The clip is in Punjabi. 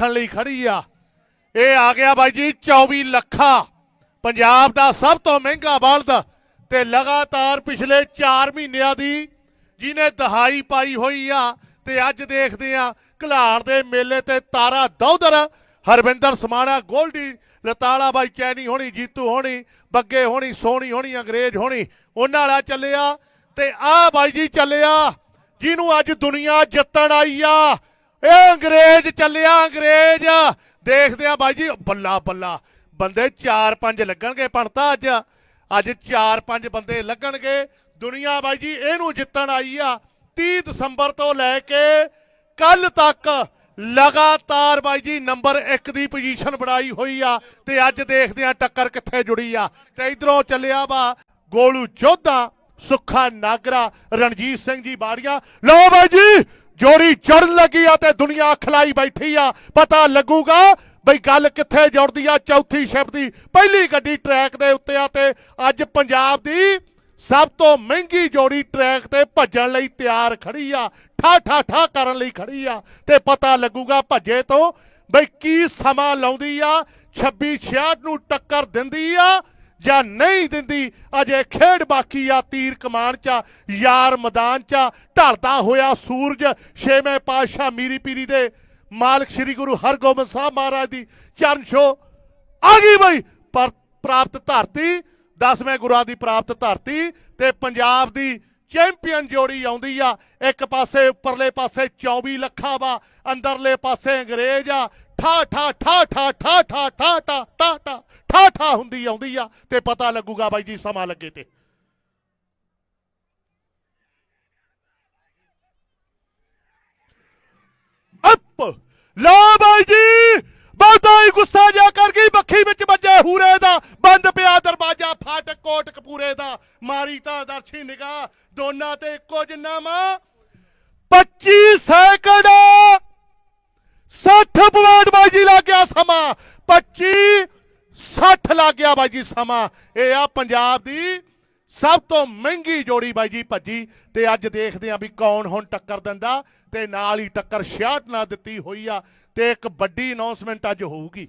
ਨੱਠਣ ਲਈ ਖੜੀ ਆ। ਇਹ ਆ ਗਿਆ ਬਾਈ ਜੀ 24 ਲੱਖਾ। ਪੰਜਾਬ ਦਾ ਸਭ ਤੋਂ ਮਹਿੰਗਾ ਬਲਦ ਤੇ ਲਗਾਤਾਰ ਪਿਛਲੇ 4 ਮਹੀਨਿਆਂ ਦੀ ਜਿਹਨੇ ਦਹਾਈ ਪਾਈ ਹੋਈ ਆ ਤੇ ਅੱਜ ਦੇਖਦੇ ਆ ਘਲਾੜ ਦੇ ਮੇਲੇ ਤੇ ਤਾਰਾ ਦੌਦਰ। ਹਰਵਿੰਦਰ ਸਮਾਣਾ, ਗੋਲਡੀ ਲਤਾਲਾ ਬਾਈ ਚੈਨੀ ਹੋਣੀ, ਜੀਤੂ ਹੋਣੀ, ਬੱਗੇ ਹੋਣੀ, ਸੋਹਣੀ ਹੋਣੀ, ਅੰਗਰੇਜ਼ ਹੋਣੀ, ਉਹਨਾਂ ਵਾਲਾ ਚੱਲਿਆ ਤੇ ਆ ਬਾਈ ਜੀ ਚੱਲਿਆ, ਜਿਹਨੂੰ ਅੱਜ ਦੁਨੀਆ ਜਿੱਤਣ ਆਈ ਆ। ਇਹ ਅੰਗਰੇਜ਼ ਚੱਲਿਆ, ਅੰਗਰੇਜ਼। ਦੇਖਦੇ ਆ ਬਾਈ ਜੀ, ਬੱਲਾ ਬੱਲਾ। ਬੰਦੇ 4-5 ਲੱਗਣਗੇ ਪਣਤਾ ਅੱਜ। ਅੱਜ 4-5 ਬੰਦੇ ਲੱਗਣਗੇ। ਦੁਨੀਆ ਬਾਈ ਜੀ, ਇਹਨੂੰ ਜਿੱਤਣ ਆਈ ਆ 30 ਦਸੰਬਰ ਤੋਂ ਲੈ ਕੇ ਕੱਲ ਤੱਕ ਲਗਾਤਾਰ ਬਾਈ ਜੀ ਨੰਬਰ 1 ਦੀ ਪੋਜੀਸ਼ਨ ਬਣਾਈ ਹੋਈ ਆ ਤੇ ਅੱਜ ਦੇਖਦੇ ਆ ਟੱਕਰ ਕਿੱਥੇ ਜੁੜੀ ਆ। ਤੇ ਇਧਰੋਂ ਚੱਲਿਆ ਵਾ ਗੋਲੂ ਜੋਧਾ, ਸੁੱਖਾ ਨਾਗਰਾ, ਰਣਜੀਤ ਸਿੰਘ ਜੀ ਬਾੜੀਆਂ। ਲਓ ਬਾਈ ਜੀ ਜੋੜੀ ਚੜਨ ਲੱਗੀ ਆ ਤੇ ਦੁਨੀਆ ਖਲਾਈ ਬੈਠੀ ਆ। ਪਤਾ ਲੱਗੂਗਾ ਬਈ ਗੱਲ ਕਿੱਥੇ ਜੁੜਦੀ ਆ ਚੌਥੀ ਸ਼ਿਫਟ ਦੀ। ਪਹਿਲੀ ਗੱਡੀ ਟਰੈਕ ਦੇ ਉੱਤੇ ਆ ਤੇ ਅੱਜ ਪੰਜਾਬ ਦੀ ਸਭ ਤੋਂ ਮਹਿੰਗੀ ਜੋੜੀ ਟਰੈਕ ਤੇ ਭੱਜਣ ਲਈ ਤਿਆਰ ਖੜੀ ਆ। ਠਾ ਠਾ ਠਾ ਕਰਨ ਲਈ ਖੜੀ ਆ। ਤੇ ਪਤਾ ਲੱਗੂਗਾ ਭੱਜੇ ਤੋਂ ਬਈ ਕੀ ਸਮਾਂ ਲਾਉਂਦੀ ਆ। 26 66 ਨੂੰ ਟੱਕਰ ਦਿੰਦੀ ਆ। ਜਾਂ ਨਹੀਂ ਦਿੰਦੀ, ਅਜੇ ਖੇਡ ਬਾਕੀ ਆ, ਤੀਰ ਕਮਾਨ ਚ ਯਾਰ ਮੈਦਾਨ ਚ ਢਲਦਾ ਹੋਇਆ ਸੂਰਜ, ਛੇਵੇਂ ਪਾਤਸ਼ਾਹ ਮੀਰੀ ਪੀਰੀ ਦੇ ਮਾਲਕ ਸ੍ਰੀ ਗੁਰੂ ਹਰਗੋਬਿੰਦ ਸਾਹਿਬ ਮਹਾਰਾਜ ਦੀ ਚਰਨ ਛੋ ਆ ਗਈ ਬਈ। ਪਰ ਪ੍ਰਾਪਤ ਧਰਤੀ, ਦਸਵੇਂ ਗੁਰਾਂ ਦੀ ਪ੍ਰਾਪਤ ਧਰਤੀ ਤੇ ਪੰਜਾਬ ਦੀ ਚੈਂਪੀਅਨ ਜੋੜੀ ਆਉਂਦੀ ਆ। ਇੱਕ ਪਾਸੇ, ਉੱਪਰਲੇ ਪਾਸੇ 24 ਲੱਖਾਂ ਵਾ, ਅੰਦਰਲੇ ਪਾਸੇ ਅੰਗਰੇਜ਼ ਆ ਠਾ ਠਾ ਠਾ ਠਾ ਠਾ ਠਾ ਠਾ ਠਾ ਠਾ ਠਾ ਠਾ ਠਾ ਹੁੰਦੀ ਆਉਂਦੀ ਆ ਤੇ ਪਤਾ ਲੱਗੂਗਾ ਬਾਈ ਜੀ ਸਮਾਂ ਲੱਗੇ ਤੇ ਅੱਪ ਲੋ ਬਾਈ ਜੀ ਬਹੁਤਾ ਹੀ ਗੁੱਸਾ ਜਾ ਕਰ ਗਈ ਬੱਖੀ ਵਿੱਚ ਵੱਜੇ ਹੂਰੇ ਦਾ ਬੰਦ ਪਿਆ ਦਰਵਾਜ਼ਾ ਫਾਟਕ ਕੋਟ ਕਪੂਰੇ ਦਾ ਮਾਰੀ ਤਾਂ ਦਰਸ਼ੀ ਨਿਗਾਹ ਦੋਨਾਂ ਤੇ ਇੱਕੋ ਜਿੰਨਾ ਮਾ 25 ਸੈਕਿੰਡ 60 ਪੁਆਇੰਟ ਬਾਜੀ ਲੱਗ ਗਿਆ ਸਮਾਂ 25 60 ਲੱਗ ਗਿਆ ਬਾਜੀ ਸਮਾਂ। ਇਹ ਆ ਪੰਜਾਬ ਦੀ ਸਭ ਤੋਂ ਮਹਿੰਗੀ ਜੋੜੀ ਬਾਈ ਜੀ ਭੱਜੀ ਤੇ ਅੱਜ ਦੇਖਦੇ ਆਂ ਵੀ ਕੌਣ ਹੁਣ ਟੱਕਰ ਦਿੰਦਾ ਤੇ ਨਾਲ ਹੀ ਟੱਕਰ 66 ਨਾਲ ਦਿੱਤੀ ਹੋਈ ਆ ਤੇ ਇੱਕ ਵੱਡੀ ਅਨਾਉਂਸਮੈਂਟ ਅੱਜ ਹੋਊਗੀ।